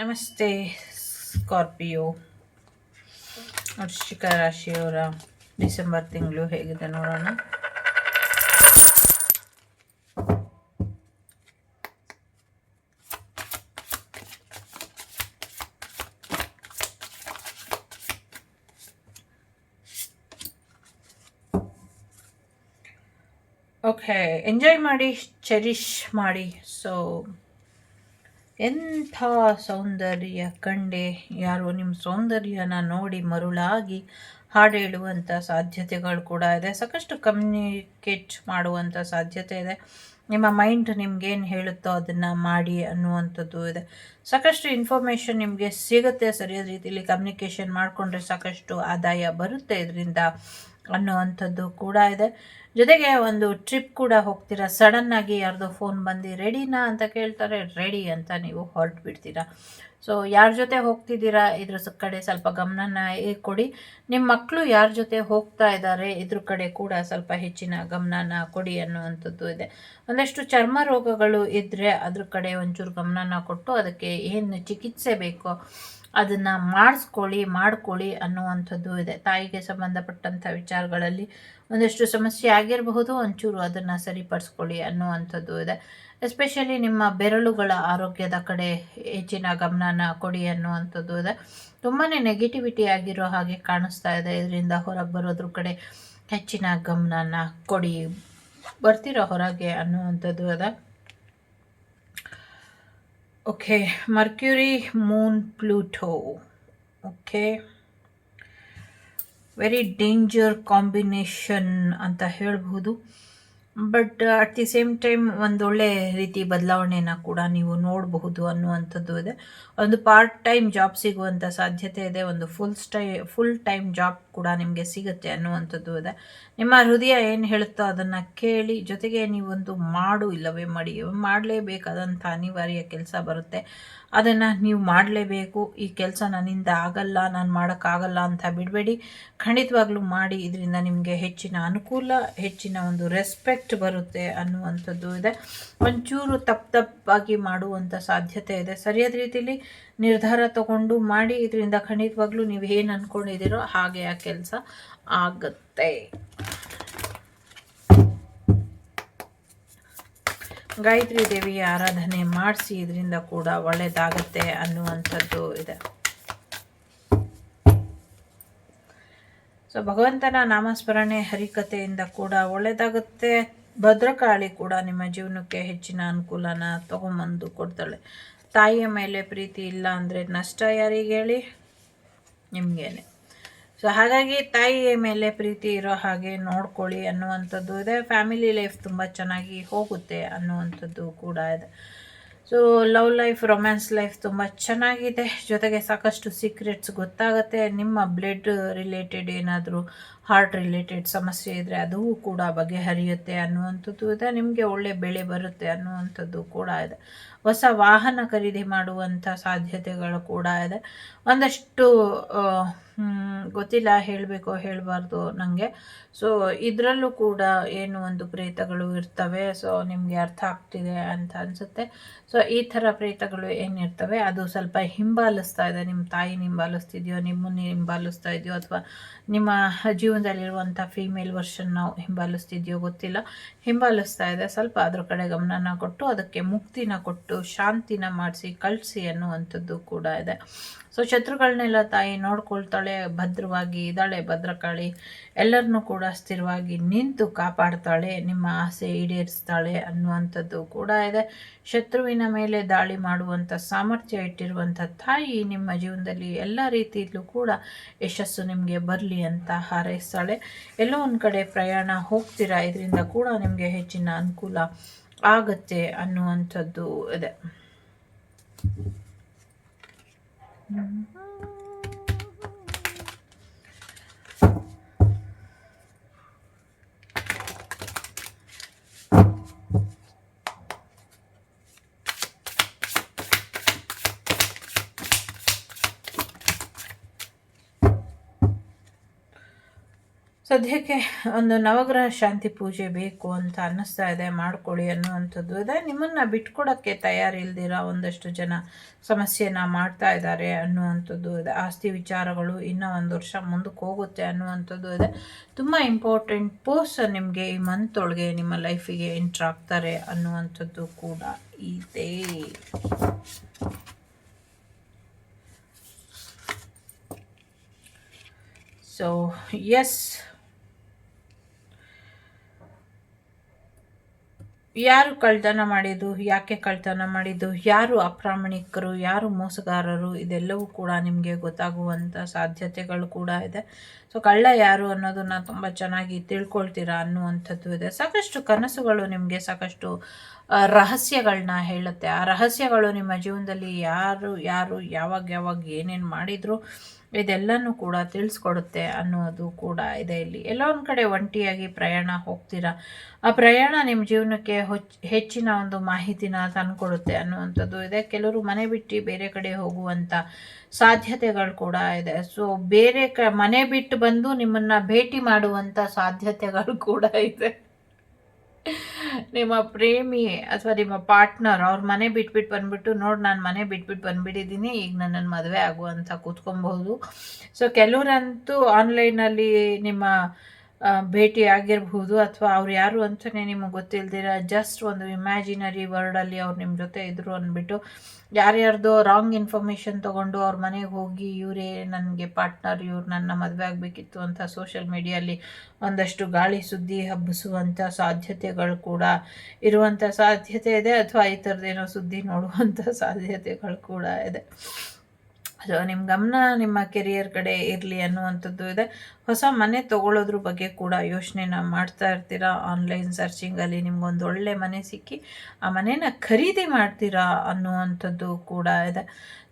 ನಮಸ್ತೆ ಸ್ಕಾರ್ಪಿಯೋ. ವೃಶ್ಚಿಕ ರಾಶಿಯವರ ಡಿಸೆಂಬರ್ ತಿಂಗಳು ಹೇಗಿದೆ ನೋಡೋಣ. ಓಕೆ ಎಂಜಾಯ್ ಮಾಡಿ ಚೆರಿಷ್ ಮಾಡಿ. ಸೊ ಎಂಥ ಸೌಂದರ್ಯ ಕಂಡೆ ಯಾರೋ ನಿಮ್ಮ ಸೌಂದರ್ಯನ ನೋಡಿ ಮರುಳಾಗಿ ಹಾಡು ಹೇಳುವಂಥ ಸಾಧ್ಯತೆಗಳು ಕೂಡ ಇದೆ. ಸಾಕಷ್ಟು ಕಮ್ಯುನಿಕೇಟ್ ಮಾಡುವಂಥ ಸಾಧ್ಯತೆ ಇದೆ. ನಿಮ್ಮ ಮೈಂಡ್ ನಿಮ್ಗೇನು ಹೇಳುತ್ತೋ ಅದನ್ನು ಮಾಡಿ ಅನ್ನುವಂಥದ್ದು ಇದೆ. ಸಾಕಷ್ಟು ಇನ್ಫಾರ್ಮೇಷನ್ ನಿಮಗೆ ಸಿಗುತ್ತೆ. ಸರಿಯಾದ ರೀತಿಯಲ್ಲಿ ಕಮ್ಯುನಿಕೇಷನ್ ಮಾಡಿಕೊಂಡ್ರೆ ಸಾಕಷ್ಟು ಆದಾಯ ಬರುತ್ತೆ. ಇದರಿಂದ ಅನ್ನುವಂಥದ್ದು ಕೂಡ ಇದೆ. ಜೊತೆಗೆ ಒಂದು ಟ್ರಿಪ್ ಕೂಡ ಹೋಗ್ತೀರಾ? ಸಡನ್ನಾಗಿ ಯಾರ್ದೋ ಫೋನ್ ಬಂದು, ರೆಡಿನಾ? ಅಂತ ಕೇಳ್ತಾರೆ. ರೆಡಿ ಅಂತ ನೀವು ಹೊರಟು ಬಿಡ್ತೀರಾ ಸೊ ಯಾರ ಜೊತೆ ಹೋಗ್ತಿದ್ದೀರಾ? ಇದ್ರ ಕಡೆ ಸ್ವಲ್ಪ ಗಮನನ ಕೊಡಿ. ನಿಮ್ಮ ಮಕ್ಕಳು ಯಾರ ಜೊತೆ ಹೋಗ್ತಾ ಇದ್ದಾರೆ ಇದ್ರ ಕಡೆ ಕೂಡ ಸ್ವಲ್ಪ ಹೆಚ್ಚಿನ ಗಮನನ ಕೊಡಿ ಅನ್ನುವಂಥದ್ದು ಇದೆ. ಒಂದಷ್ಟು ಚರ್ಮ ರೋಗಗಳು ಇದ್ದರೆ ಅದ್ರ ಕಡೆ ಒಂಚೂರು ಗಮನನ ಕೊಟ್ಟು ಅದಕ್ಕೆ ಏನು ಚಿಕಿತ್ಸೆ ಬೇಕೋ ಅದನ್ನು ಮಾಡಿಸ್ಕೊಳ್ಳಿ, ಮಾಡ್ಕೊಳ್ಳಿ ಅನ್ನುವಂಥದ್ದು ಇದೆ. ತಾಯಿಗೆ ಸಂಬಂಧಪಟ್ಟಂಥ ವಿಚಾರಗಳಲ್ಲಿ ಒಂದಷ್ಟು ಸಮಸ್ಯೆ ಆಗಿರಬಹುದು, ಒಂಚೂರು ಅದನ್ನು ಸರಿಪಡಿಸ್ಕೊಳ್ಳಿ ಅನ್ನುವಂಥದ್ದು ಇದೆ. ಎಸ್ಪೆಷಲಿ ನಿಮ್ಮ ಬೆರಳುಗಳ ಆರೋಗ್ಯದ ಕಡೆ ಹೆಚ್ಚಿನ ಗಮನನ ಕೊಡಿ ಅನ್ನುವಂಥದ್ದು ಇದೆ. ತುಂಬಾ ನೆಗೆಟಿವಿಟಿ ಆಗಿರೋ ಹಾಗೆ ಕಾಣಿಸ್ತಾ ಇದೆ. ಇದರಿಂದ ಹೊರಗೆ ಬರೋದ್ರ ಕಡೆ ಹೆಚ್ಚಿನ ಗಮನನ ಕೊಡಿ, ಬರ್ತಿರೋ ಹೊರಗೆ ಅನ್ನುವಂಥದ್ದು ಇದೆ. Okay Mercury, Moon, Pluto. Okay very danger combination ಅಂತ ಹೇಳ್ಬೋದು but at the same time ಒಂದೊಳ್ಳೆ ರೀತಿ ಬದಲಾವಣೆನ ಕೂಡ ನೀವು ನೋಡಬಹುದು ಅನ್ನುವಂಥದ್ದು ಇದೆ. ಒಂದು ಪಾರ್ಟ್ ಟೈಮ್ ಜಾಬ್ ಸಿಗುವಂಥ ಸಾಧ್ಯತೆ ಇದೆ. ಒಂದು ಫುಲ್ ಸ್ಟೈ ಫುಲ್ ಟೈಮ್ ಜಾಬ್ ಕೂಡ ನಿಮಗೆ ಸಿಗುತ್ತೆ ಅನ್ನುವಂಥದ್ದು ಇದೆ. ನಿಮ್ಮ ಹೃದಯ ಏನು ಹೇಳುತ್ತೋ ಅದನ್ನು ಕೇಳಿ, ಜೊತೆಗೆ ನೀವೊಂದು ಮಾಡು ಇಲ್ಲವೇ ಮಾಡಿ ಮಾಡಲೇಬೇಕಾದಂಥ ಅನಿವಾರ್ಯ ಕೆಲಸ ಬರುತ್ತೆ. ಅದನ್ನು ನೀವು ಮಾಡಲೇಬೇಕು. ಈ ಕೆಲಸ ನನ್ನಿಂದ ಆಗಲ್ಲ, ನಾನು ಮಾಡೋಕ್ಕಾಗಲ್ಲ ಅಂತ ಬಿಡಬೇಡಿ. ಖಂಡಿತವಾಗ್ಲೂ ಮಾಡಿ, ಇದರಿಂದ ನಿಮಗೆ ಹೆಚ್ಚಿನ ಅನುಕೂಲ, ಹೆಚ್ಚಿನ ಒಂದು ರೆಸ್ಪೆಕ್ಟ್ ಬರುತ್ತೆ ಅನ್ನುವಂಥದ್ದು ಇದೆ. ಒಂಚೂರು ತಪ್ಪು ತಪ್ಪಾಗಿ ಮಾಡುವಂಥ ಸಾಧ್ಯತೆ ಇದೆ. ಸರಿಯಾದ ರೀತಿಯಲ್ಲಿ ನಿರ್ಧಾರ ತಗೊಂಡು ಮಾಡಿ, ಇದರಿಂದ ಖಂಡಿತವಾಗ್ಲೂ ನೀವು ಏನು ಅಂದ್ಕೊಂಡಿದ್ದೀರೋ ಹಾಗೆ ಆ ಕೆಲಸ ಆಗುತ್ತೆ. ಗಾಯತ್ರಿ ದೇವಿಯ ಆರಾಧನೆ ಮಾಡಿಸಿ ಇದರಿಂದ ಕೂಡ ಒಳ್ಳೆಯದಾಗತ್ತೆ ಅನ್ನುವಂಥದ್ದು ಇದೆ. ಸೊ ಭಗವಂತನ ನಾಮಸ್ಮರಣೆ ಹರಿಕತೆಯಿಂದ ಕೂಡ ಒಳ್ಳೆಯದಾಗುತ್ತೆ ಭದ್ರಕಾಳಿ ಕೂಡ ನಿಮ್ಮ ಜೀವನಕ್ಕೆ ಹೆಚ್ಚಿನ ಅನುಕೂಲನ ತಗೊಂಬಂದು ಕೊಡ್ತಾಳೆ. ತಾಯಿಯ ಮೇಲೆ ಪ್ರೀತಿ ಇಲ್ಲ ಅಂದರೆ ನಷ್ಟ ಯಾರಿಗೆ ಹೇಳಿ? ನಿಮಗೇನೆ. ಸೊ ಹಾಗಾಗಿ ತಾಯಿಯ ಮೇಲೆ ಪ್ರೀತಿ ಇರೋ ಹಾಗೆ ನೋಡ್ಕೊಳ್ಳಿ ಅನ್ನುವಂಥದ್ದು ಇದೆ. ಫ್ಯಾಮಿಲಿ ಲೈಫ್ ತುಂಬ ಚೆನ್ನಾಗಿ ಹೋಗುತ್ತೆ ಅನ್ನುವಂಥದ್ದು ಕೂಡ ಇದೆ. So love life romance life ತುಂಬ ಚೆನ್ನಾಗಿದೆ. ಜೊತೆಗೆ ಸಾಕಷ್ಟು ಸೀಕ್ರೆಟ್ಸ್ ಗೊತ್ತಾಗುತ್ತೆ. ನಿಮ್ಮ ಬ್ಲಡ್ ರಿಲೇಟೆಡ್ ಏನಾದರೂ ಹಾರ್ಟ್ ರಿಲೇಟೆಡ್ ಸಮಸ್ಯೆ ಇದ್ದರೆ ಅದೂ ಕೂಡ ಬಗೆಹರಿಯುತ್ತೆ ಅನ್ನುವಂಥದ್ದು ಇದೆ. ನಿಮಗೆ ಒಳ್ಳೆ ಬೆಳೆ ಬರುತ್ತೆ ಅನ್ನುವಂಥದ್ದು ಕೂಡ ಇದೆ. ಹೊಸ ವಾಹನ ಖರೀದಿ ಮಾಡುವಂಥ ಸಾಧ್ಯತೆಗಳು ಕೂಡ ಇದೆ. ಒಂದಷ್ಟು ಗೊತ್ತಿಲ್ಲ ಹೇಳಬೇಕೋ ಹೇಳಬಾರ್ದು ನನಗೆ ಸೊ ಇದರಲ್ಲೂ ಕೂಡ ಏನು ಒಂದು ಪ್ರೇತಗಳು ಇರ್ತವೆ. ಸೊ ನಿಮಗೆ ಅರ್ಥ ಆಗ್ತಿದೆ ಅಂತ ಅನಿಸುತ್ತೆ. ಸೊ ಈ ಥರ ಪ್ರೇತಗಳು ಏನಿರ್ತವೆ ಅದು ಸ್ವಲ್ಪ ಹಿಂಬಾಲಿಸ್ತಾ ಇದೆ. ನಿಮ್ಮ ತಾಯಿ ಹಿಂಬಾಲಿಸ್ತಿದೆಯೋ ನಿಮ್ಮನ್ನು ಹಿಂಬಾಲಿಸ್ತಾ ಇದೆಯೋ, ಅಥವಾ ನಿಮ್ಮ ಜೀವನದಲ್ಲಿರುವಂಥ ಫೀಮೇಲ್ ವರ್ಷನ್ ನಾವು ಹಿಂಬಾಲಿಸ್ತಿದೆಯೋ ಗೊತ್ತಿಲ್ಲ. ಹಿಂಬಾಲಿಸ್ತಾ ಇದೆ. ಸ್ವಲ್ಪ ಅದ್ರ ಕಡೆ ಗಮನನ ಕೊಟ್ಟು, ಅದಕ್ಕೆ ಮುಕ್ತಿನ ಕೊಟ್ಟು ಶಾಂತಿನ ಮಾಡಿಸಿ ಕಳಿಸಿ ಅನ್ನುವಂಥದ್ದು ಕೂಡ ಇದೆ. ಸೊ ಶತ್ರುಗಳನ್ನೆಲ್ಲ ತಾಯಿ ನೋಡ್ಕೊಳ್ತಾಳೆ, ಭದ್ರವಾಗಿ ಇದ್ದಾಳೆ, ಭದ್ರಕಾಳಿ. ಎಲ್ಲರನ್ನೂ ಕೂಡ ಸ್ಥಿರವಾಗಿ ನಿಂತು ಕಾಪಾಡ್ತಾಳೆ, ನಿಮ್ಮ ಆಸೆ ಈಡೇರಿಸ್ತಾಳೆ ಅನ್ನುವಂಥದ್ದು ಕೂಡ ಇದೆ. ಶತ್ರುವಿನ ಮೇಲೆ ದಾಳಿ ಮಾಡುವಂಥ ಸಾಮರ್ಥ್ಯ ಇಟ್ಟಿರುವಂಥ ತಾಯಿ ನಿಮ್ಮ ಜೀವನದಲ್ಲಿ ಎಲ್ಲ ರೀತಿಯಲ್ಲೂ ಕೂಡ ಯಶಸ್ಸು ನಿಮಗೆ ಬರಲಿ ಅಂತ ಹಾರೈಸ್ತಾಳೆ. ಎಲ್ಲೋ ಒಂದು ಕಡೆ ಪ್ರಯಾಣ ಹೋಗ್ತೀರಾ? ಇದರಿಂದ ಕೂಡ ನಿಮಗೆ ಹೆಚ್ಚಿನ ಅನುಕೂಲ ಆಗುತ್ತೆ ಅನ್ನುವಂಥದ್ದು ಇದೆ. ಸದ್ಯಕ್ಕೆ ಒಂದು ನವಗ್ರಹ ಶಾಂತಿ ಪೂಜೆ ಬೇಕು ಅಂತ ಅನ್ನಿಸ್ತಾ ಇದೆ, ಮಾಡ್ಕೊಳ್ಳಿ ಅನ್ನುವಂಥದ್ದು. ಇದೆ ನಿಮ್ಮನ್ನು ಬಿಟ್ಕೊಡೋಕ್ಕೆ ತಯಾರಿಲ್ದಿರೋ ಒಂದಷ್ಟು ಜನ ಸಮಸ್ಯೆನ ಮಾಡ್ತಾ ಇದ್ದಾರೆ ಅನ್ನುವಂಥದ್ದು ಇದೆ. ಆಸ್ತಿ ವಿಚಾರಗಳು ಇನ್ನೂ ಒಂದು ವರ್ಷ ಮುಂದಕ್ಕೆ ಹೋಗುತ್ತೆ ಅನ್ನುವಂಥದ್ದು ಇದೆ. ತುಂಬ ಇಂಪಾರ್ಟೆಂಟ್ ಪೋಸ್ ನಿಮಗೆ ಈ ಮಂತ್ ಒಳಗೆ ನಿಮ್ಮ ಲೈಫಿಗೆ ಎಂಟ್ರ್ ಆಗ್ತಾರೆ ಅನ್ನುವಂಥದ್ದು ಕೂಡ ಇದೆ. ಸೊ ಎಸ್ ಯಾರು ಕಳ್ತನ ಮಾಡಿದ್ದು, ಯಾಕೆ ಕಳ್ತನ ಮಾಡಿದ್ದು, ಯಾರು ಅಪ್ರಾಮಾಣಿಕರು, ಯಾರು ಮೋಸಗಾರರು, ಇದೆಲ್ಲವೂ ಕೂಡ ನಿಮಗೆ ಗೊತ್ತಾಗುವಂಥ ಸಾಧ್ಯತೆಗಳು ಕೂಡ ಇದೆ. ಸೊ ಕಳ್ಳ ಯಾರು ಅನ್ನೋದನ್ನು ತುಂಬ ಚೆನ್ನಾಗಿ ತಿಳ್ಕೊಳ್ತೀರಾ ಅನ್ನುವಂಥದ್ದು ಇದೆ. ಸಾಕಷ್ಟು ಕನಸುಗಳು ನಿಮಗೆ, ಸಾಕಷ್ಟು ರಹಸ್ಯಗಳನ್ನ ಹೇಳುತ್ತೆ. ಆ ರಹಸ್ಯಗಳು ನಿಮ್ಮ ಜೀವನದಲ್ಲಿ ಯಾರು ಯಾರು, ಯಾವಾಗ ಯಾವಾಗ ಏನೇನು ಮಾಡಿದ್ರು, ಇದೆಲ್ಲನೂ ಕೂಡ ತಿಳಿಸ್ಕೊಡುತ್ತೆ ಅನ್ನೋದು ಕೂಡ ಇದೆ ಇಲ್ಲಿ. ಎಲ್ಲ ಒಂದು ಕಡೆ ಒಂಟಿಯಾಗಿ ಪ್ರಯಾಣ ಹೋಗ್ತೀರಾ? ಆ ಪ್ರಯಾಣ ನಿಮ್ಮ ಜೀವನಕ್ಕೆ ಹೆಚ್ಚಿನ ಒಂದು ಮಾಹಿತಿನ ತಂದುಕೊಡುತ್ತೆ ಅನ್ನುವಂಥದ್ದು ಇದೆ. ಕೆಲವರು ಮನೆ ಬಿಟ್ಟು ಬೇರೆ ಕಡೆ ಹೋಗುವಂಥ ಸಾಧ್ಯತೆಗಳು ಕೂಡ ಇದೆ. ಸೊ ಬೇರೆ ಕ, ಮನೆ ಬಿಟ್ಟು ಬಂದು ನಿಮ್ಮನ್ನು ಭೇಟಿ ಮಾಡುವಂಥ ಸಾಧ್ಯತೆಗಳು ಕೂಡ ಇದೆ. ನಿಮ್ಮ ಪ್ರೇಮಿ ಅಥವಾ ನಿಮ್ಮ ಪಾರ್ಟ್ನರ್ ಅವ್ರ ಮನೆ ಬಿಟ್ಬಿಟ್ಟು ಬಂದ್ಬಿಟ್ಟು, ನೋಡಿ ನಾನು ಮನೆ ಬಿಟ್ಬಿಟ್ಟು ಬಂದ್ಬಿಟ್ಟಿದ್ದೀನಿ, ಈಗ ನನ್ನ ಮದುವೆ ಆಗುವಂಥ ಕೂತ್ಕೊಬಹುದು. ಸೊ ಕೆಲವರಂತೂ ಆನ್ಲೈನಲ್ಲಿ ನಿಮ್ಮ ಭೇಟಿ ಆಗಿರಬಹುದು ಅಥವಾ ಅವ್ರು ಯಾರು ಅಂತಲೇ ನಿಮಗೆ ಗೊತ್ತಿಲ್ದಿರ ಜಸ್ಟ್ ಒಂದು ಇಮ್ಯಾಜಿನರಿ ವರ್ಡಲ್ಲಿ ಅವ್ರು ನಿಮ್ಮ ಜೊತೆ ಇದ್ರು ಅಂದ್ಬಿಟ್ಟು ಯಾರ್ಯಾರ್ದೋ ರಾಂಗ್ ಇನ್ಫಾರ್ಮೇಷನ್ ತೊಗೊಂಡು ಅವ್ರ ಮನೆಗೆ ಹೋಗಿ ಇವರೇ ನನಗೆ ಪಾರ್ಟ್ನರ್ ಇವ್ರು ನನ್ನ ಮದುವೆ ಆಗಬೇಕಿತ್ತು ಅಂತ ಸೋಷಿಯಲ್ ಮೀಡಿಯಲ್ಲಿ ಒಂದಷ್ಟು ಗಾಳಿ ಸುದ್ದಿ ಹಬ್ಬಿಸುವಂಥ ಸಾಧ್ಯತೆಗಳು ಕೂಡ ಇರುವಂಥ ಸಾಧ್ಯತೆ ಇದೆ ಅಥವಾ ಈ ಥರದ್ದೇನೋ ಸುದ್ದಿ ನೋಡುವಂಥ ಸಾಧ್ಯತೆಗಳು ಕೂಡ ಇದೆ. ಸೊ ನಿಮ್ಮ ಗಮನ ನಿಮ್ಮ ಕೆರಿಯರ್ ಕಡೆ ಇರಲಿ ಅನ್ನುವಂಥದ್ದು ಇದೆ. ಹೊಸ ಮನೆ ತೊಗೊಳೋದ್ರ ಬಗ್ಗೆ ಕೂಡ ಯೋಚನೆನ ಮಾಡ್ತಾ ಇರ್ತೀರಾ? ಆನ್ಲೈನ್ ಸರ್ಚಿಂಗಲ್ಲಿ ನಿಮ್ಗೊಂದು ಒಳ್ಳೆ ಮನೆ ಸಿಕ್ಕಿ ಆ ಮನೇನ ಖರೀದಿ ಮಾಡ್ತೀರಾ ಅನ್ನುವಂಥದ್ದು ಕೂಡ ಇದೆ.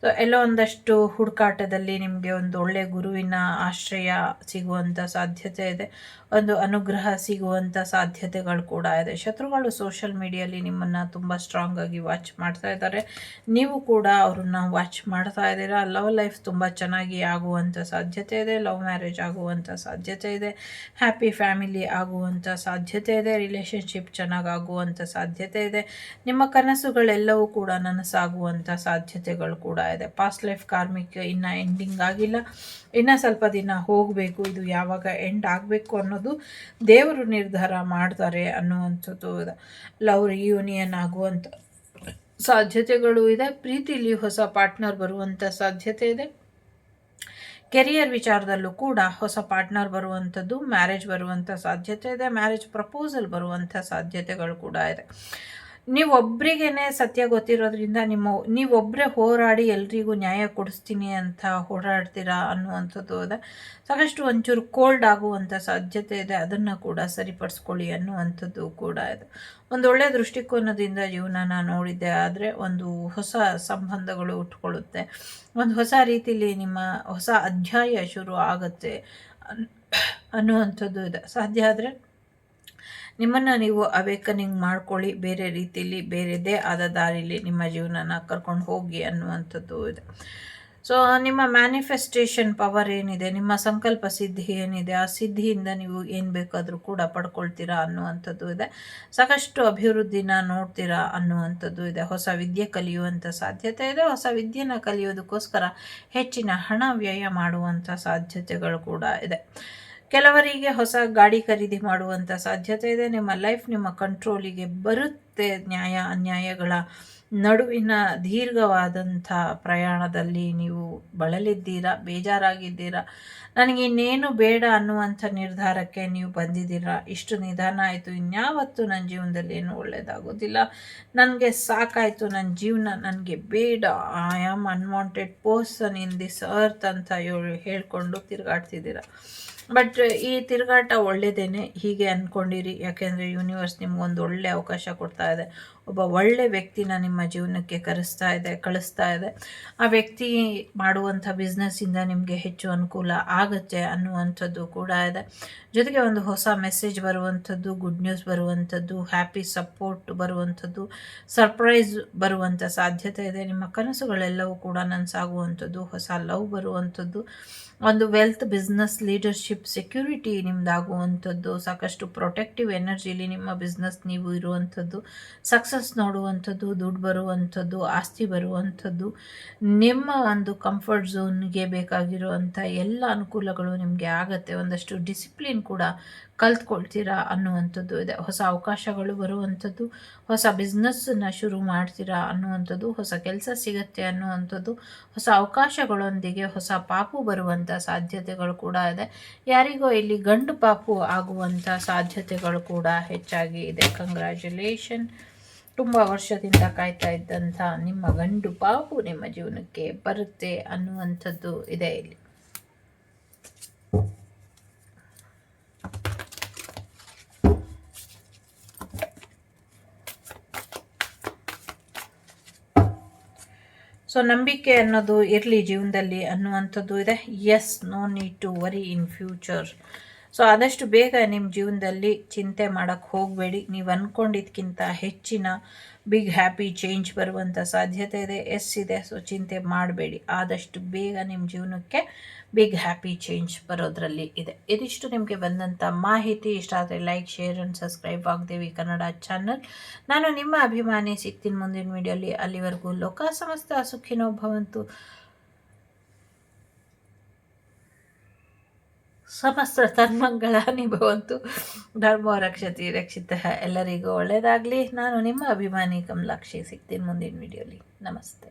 ಸೊ ಎಲ್ಲೋ ಒಂದಷ್ಟು ಹುಡುಕಾಟದಲ್ಲಿ ನಿಮಗೆ ಒಂದು ಒಳ್ಳೆ ಗುರುವಿನ ಆಶ್ರಯ ಸಿಗುವಂಥ ಸಾಧ್ಯತೆ ಇದೆ. ಒಂದು ಅನುಗ್ರಹ ಸಿಗುವಂಥ ಸಾಧ್ಯತೆಗಳು ಕೂಡ ಇದೆ. ಶತ್ರುಗಳು ಸೋಷಲ್ ಮೀಡಿಯಲ್ಲಿ ನಿಮ್ಮನ್ನು ತುಂಬ ಸ್ಟ್ರಾಂಗ್ ಆಗಿ ವಾಚ್ ಮಾಡ್ತಾ ಇದ್ದಾರೆ. ನೀವು ಕೂಡ ಅವ್ರನ್ನ ವಾಚ್ ಮಾಡ್ತಾ ಇದ್ದೀರಾ? ಲವ್ ಲೈಫ್ ತುಂಬ ಚೆನ್ನಾಗಿ ಆಗುವಂಥ ಸಾಧ್ಯತೆ ಇದೆ ಲವ್ ಮ್ಯಾರೇಜ್ ಆಗುವಂಥ ಸಾಧ್ಯತೆ ಇದೆ ಹ್ಯಾಪಿ ಫ್ಯಾಮಿಲಿ ಆಗುವಂಥ ಸಾಧ್ಯತೆ ಇದೆ ರಿಲೇಷನ್ಶಿಪ್ ಚೆನ್ನಾಗಿ ಆಗುವಂಥ ಸಾಧ್ಯತೆ ಇದೆ, ನಿಮ್ಮ ಕನಸುಗಳೆಲ್ಲವೂ ಕೂಡ ನನಸಾಗುವಂಥ ಸಾಧ್ಯತೆಗಳು ಕೂಡ ಇದೆ. ಪಾಸ್ಟ್ ಲೈಫ್ ಕಾರ್ಮಿಕ್ ಇನ್ನು ಎಂಡಿಂಗ್ ಆಗಿಲ್ಲ. ಇನ್ನು ಸ್ವಲ್ಪ ದಿನ ಹೋಗಬೇಕು, ಇದು ಯಾವಾಗ ಎಂಡ್ ಆಗಬೇಕು ಅನ್ನೋದು ದೇವರು ನಿರ್ಧಾರ ಮಾಡ್ತಾರೆ ಅನ್ನುವಂಥದ್ದು ಲವ್ ರಿಯೂನಿಯನ್ ಆಗುವಂಥ ಸಾಧ್ಯತೆಗಳು ಇದೆ. ಪ್ರೀತಿಲಿ ಹೊಸ ಪಾರ್ಟ್ನರ್ ಬರುವಂಥ ಸಾಧ್ಯತೆ ಇದೆ. ಕೆರಿಯರ್ ವಿಚಾರದಲ್ಲೂ ಕೂಡ ಹೊಸ ಪಾರ್ಟ್ನರ್ ಬರುವಂಥದ್ದು, ಮ್ಯಾರೇಜ್ ಬರುವಂಥ ಸಾಧ್ಯತೆ ಇದೆ. ಮ್ಯಾರೇಜ್ ಪ್ರಪೋಸಲ್ ಬರುವಂಥ ಸಾಧ್ಯತೆಗಳು ಕೂಡ ಇದೆ. ನೀವೊಬ್ಬರಿಗೇನೆ ಸತ್ಯ ಗೊತ್ತಿರೋದ್ರಿಂದ ನಿಮ್ಮ ನೀವೊಬ್ಬರೇ ಹೋರಾಡಿ ಎಲ್ರಿಗೂ ನ್ಯಾಯ ಕೊಡಿಸ್ತೀನಿ ಅಂತ ಹೋರಾಡ್ತೀರಾ ಅನ್ನುವಂಥದ್ದು ಇದೆ ಸಾಕಷ್ಟು ಒಂಚೂರು ಕೋಲ್ಡ್ ಆಗುವಂಥ ಸಾಧ್ಯತೆ ಇದೆ. ಅದನ್ನು ಕೂಡ ಸರಿಪಡಿಸ್ಕೊಳ್ಳಿ ಅನ್ನುವಂಥದ್ದು ಕೂಡ ಇದೆ. ಒಂದು ಒಳ್ಳೆಯ ದೃಷ್ಟಿಕೋನದಿಂದ ಜೀವನನ ನೋಡಿದ್ದೆ. ಆದರೆ ಒಂದು ಹೊಸ ಸಂಬಂಧಗಳು ಉಟ್ಕೊಳ್ಳುತ್ತೆ. ಒಂದು ಹೊಸ ರೀತಿಯಲ್ಲಿ ನಿಮ್ಮ ಹೊಸ ಅಧ್ಯಾಯ ಶುರು ಆಗುತ್ತೆ ಅನ್ನುವಂಥದ್ದು ಇದೆ. ಸಾಧ್ಯ ಆದರೆ ನಿಮ್ಮನ್ನು ನೀವು ಅವೇಕನಿಂಗ್ ಮಾಡ್ಕೊಳ್ಳಿ, ಬೇರೆ ರೀತಿಯಲ್ಲಿ ಬೇರೆದೇ ಆದ ದಾರಿಲಿ ನಿಮ್ಮ ಜೀವನನ ಕರ್ಕೊಂಡು ಹೋಗಿ ಅನ್ನುವಂಥದ್ದು ಇದೆ. ಸೊ ನಿಮ್ಮ ಮ್ಯಾನಿಫೆಸ್ಟೇಷನ್ ಪವರ್ ಏನಿದೆ, ನಿಮ್ಮ ಸಂಕಲ್ಪ ಸಿದ್ಧಿ ಏನಿದೆ, ಆ ಸಿದ್ಧಿಯಿಂದ ನೀವು ಏನು ಬೇಕಾದರೂ ಕೂಡ ಪಡ್ಕೊಳ್ತೀರಾ ಅನ್ನುವಂಥದ್ದು ಇದೆ. ಸಾಕಷ್ಟು ಅಭಿವೃದ್ಧಿನ ನೋಡ್ತೀರಾ ಅನ್ನುವಂಥದ್ದು ಇದೆ. ಹೊಸ ವಿದ್ಯೆ ಕಲಿಯುವಂಥ ಸಾಧ್ಯತೆ ಇದೆ. ಹೊಸ ವಿದ್ಯೆನ ಕಲಿಯೋದಕ್ಕೋಸ್ಕರ ಹೆಚ್ಚಿನ ಹಣ ವ್ಯಯ ಮಾಡುವಂಥ ಸಾಧ್ಯತೆಗಳು ಕೂಡ ಇದೆ. ಕೆಲವರಿಗೆ ಹೊಸ ಗಾಡಿ ಖರೀದಿ ಮಾಡುವಂಥ ಸಾಧ್ಯತೆ ಇದೆ. ನಿಮ್ಮ ಲೈಫ್ ನಿಮ್ಮ ಕಂಟ್ರೋಲಿಗೆ ಬರುತ್ತೆ ನ್ಯಾಯ ಅನ್ಯಾಯಗಳ ನಡುವಿನ ದೀರ್ಘವಾದಂಥ ಪ್ರಯಾಣದಲ್ಲಿ ನೀವು ಬಳಲಿದ್ದೀರಾ? ಬೇಜಾರಾಗಿದ್ದೀರಾ? ನನಗೆ ಇನ್ನೇನು ಬೇಡ ಅನ್ನುವಂಥ ನಿರ್ಧಾರಕ್ಕೆ ನೀವು ಬಂದಿದ್ದೀರಾ? ಇಷ್ಟು ನಿಧಾನ ಆಯಿತು, ಇನ್ಯಾವತ್ತೂ ನನ್ನ ಜೀವನದಲ್ಲಿ ಏನು ಒಳ್ಳೆಯದಾಗೋದಿಲ್ಲ ನನಗೆ ಸಾಕಾಯಿತು, ನನ್ನ ಜೀವನ ನನಗೆ ಬೇಡ. I am unwanted person in this earth ಅಂತ ಹೇಳಿ ಹೇಳ್ಕೊಂಡು ತಿರುಗಾಡ್ತಿದ್ದೀರಾ? ಬಟ್ ಈ ತಿರುಗಾಟ ಒಳ್ಳೆಯದೇನೆ ಹೀಗೆ ಅಂದ್ಕೊಂಡಿರಿ ಯಾಕೆಂದರೆ ಯೂನಿವರ್ಸ್ ನಿಮ್ಗೊಂದು ಒಳ್ಳೆ ಅವಕಾಶ ಕೊಡ್ತಾ ಇದೆ. ಒಬ್ಬ ಒಳ್ಳೆ ವ್ಯಕ್ತಿನ ನಿಮ್ಮ ಜೀವನಕ್ಕೆ ಕರೆಸ್ತಾ ಇದೆ, ಕಳಿಸ್ತಾ ಇದೆ. ಆ ವ್ಯಕ್ತಿ ಮಾಡುವಂಥ ಬಿಸ್ನೆಸ್ಸಿಂದ ನಿಮಗೆ ಹೆಚ್ಚು ಅನುಕೂಲ ಆಗುತ್ತೆ ಅನ್ನುವಂಥದ್ದು ಕೂಡ ಇದೆ. ಜೊತೆಗೆ ಒಂದು ಹೊಸ ಮೆಸೇಜ್ ಬರುವಂಥದ್ದು ಗುಡ್ ನ್ಯೂಸ್ ಬರುವಂಥದ್ದು ಹ್ಯಾಪಿ ಸಪೋರ್ಟ್ ಬರುವಂಥದ್ದು ಸರ್ಪ್ರೈಸ್ ಬರುವಂಥ ಸಾಧ್ಯತೆ ಇದೆ. ನಿಮ್ಮ ಕನಸುಗಳೆಲ್ಲವೂ ಕೂಡ ನನಸಾಗುವಂಥದ್ದು, ಹೊಸ ಲವ್ ಬರುವಂಥದ್ದು. ಒಂದು ವೆಲ್ತ್ ಬಿಸ್ನೆಸ್ ಲೀಡರ್ಶಿಪ್ ಸೆಕ್ಯೂರಿಟಿ ನಿಮ್ಮದಾಗುವಂಥದ್ದು ಸಾಕಷ್ಟು ಪ್ರೊಟೆಕ್ಟಿವ್ ಎನರ್ಜಿಲಿ ನಿಮ್ಮ ಬಿಸ್ನೆಸ್ ನೀವು ಇರುವಂಥದ್ದು, ಸಕ್ಸಸ್ ನೋಡುವಂಥದ್ದು, ದುಡ್ಡು ಬರುವಂಥದ್ದು, ಆಸ್ತಿ ಬರುವಂಥದ್ದು, ನಿಮ್ಮ ಒಂದು ಕಂಫರ್ಟ್ ಝೋನ್ಗೆ ಬೇಕಾಗಿರುವಂಥ ಎಲ್ಲ ಅನುಕೂಲಗಳು ನಿಮಗೆ ಆಗತ್ತೆ. ಒಂದಷ್ಟು ಡಿಸಿಪ್ಲಿನ್ ಕೂಡ ಕಲ್ತ್ಕೊಳ್ತೀರಾ ಅನ್ನುವಂಥದ್ದು ಇದೆ. ಹೊಸ ಅವಕಾಶಗಳು ಬರುವಂಥದ್ದು, ಹೊಸ ಬಿಸ್ನೆಸ್ಸನ್ನು ಶುರು ಮಾಡ್ತೀರಾ ಅನ್ನುವಂಥದ್ದು, ಹೊಸ ಕೆಲಸ ಸಿಗತ್ತೆ ಅನ್ನುವಂಥದ್ದು, ಹೊಸ ಅವಕಾಶಗಳೊಂದಿಗೆ ಹೊಸ ಪಾಪು ಬರುವಂಥ ಸಾಧ್ಯತೆಗಳು ಕೂಡ ಇದೆ. ಯಾರಿಗೋ ಇಲ್ಲಿ ಗಂಡು ಪಾಪು ಆಗುವಂಥ ಸಾಧ್ಯತೆಗಳು ಕೂಡ ಹೆಚ್ಚಾಗಿ ಇದೆ. ಕಂಗ್ರ್ಯಾಚುಲೇಷನ್ ತುಂಬ ವರ್ಷದಿಂದ ಕಾಯ್ತಾ ಇದ್ದಂಥ ನಿಮ್ಮ ಗಂಡು ಪಾಪು ನಿಮ್ಮ ಜೀವನಕ್ಕೆ ಬರುತ್ತೆ ಅನ್ನುವಂಥದ್ದು ಇದೆ ಇಲ್ಲಿ. ಸೊ ನಂಬಿಕೆ ಅನ್ನೋದು ಇರಲಿ ಜೀವನದಲ್ಲಿ ಅನ್ನುವಂಥದ್ದು ಇದೆ. Yes no need to worry in future so ಆದಷ್ಟು ಬೇಗ ನಿಮ್ಮ ಜೀವನದಲ್ಲಿ ಚಿಂತೆ ಮಾಡೋಕ್ಕೆ ಹೋಗಬೇಡಿ. ನೀವು ಅಂದ್ಕೊಂಡಿದ್ದಕ್ಕಿಂತ ಹೆಚ್ಚಿನ ಬಿಗ್ ಹ್ಯಾಪಿ ಚೇಂಜ್ ಬರುವಂಥ ಸಾಧ್ಯತೆ ಇದೆ ಎಸ್ ಇದೆ. ಸೊ ಚಿಂತೆ ಮಾಡಬೇಡಿ. ಆದಷ್ಟು ಬೇಗ ನಿಮ್ಮ ಜೀವನಕ್ಕೆ ಬಿಗ್ ಹ್ಯಾಪಿ ಚೇಂಜ್ ಬರೋದ್ರಲ್ಲಿ ಇದೆ. ಇದಿಷ್ಟು ನಿಮಗೆ ಬಂದಂಥ ಮಾಹಿತಿ. ಇಷ್ಟ ಆದರೆ ಲೈಕ್, ಶೇರ್ ಆ್ಯಂಡ್ ಸಬ್ಸ್ಕ್ರೈಬ್ ಆಗ್ದೇವಿ ಕನ್ನಡ ಚಾನಲ್. ನಾನು ನಿಮ್ಮ ಅಭಿಮಾನಿ ಸಿಗ್ತೀನಿ ಮುಂದಿನ ವಿಡಿಯೋಲಿ ಅಲ್ಲಿವರೆಗೂ ಲೋಕ ಸಮಸ್ತ ಸುಖಿನೋ ಭವಂತು. ಸಮಸ್ತ ಧರ್ಮಗಳ ಭವಂತು ಧರ್ಮ ರಕ್ಷತಿ ರಕ್ಷಿತ ಎಲ್ಲರಿಗೂ ಒಳ್ಳೆಯದಾಗಲಿ ನಾನು ನಿಮ್ಮ ಅಭಿಮಾನಿ ಕಮಲಾಕ್ಷಿ ಸಿಗ್ತೀನಿ ಮುಂದಿನ ವಿಡಿಯೋಲಿ. ನಮಸ್ತೆ.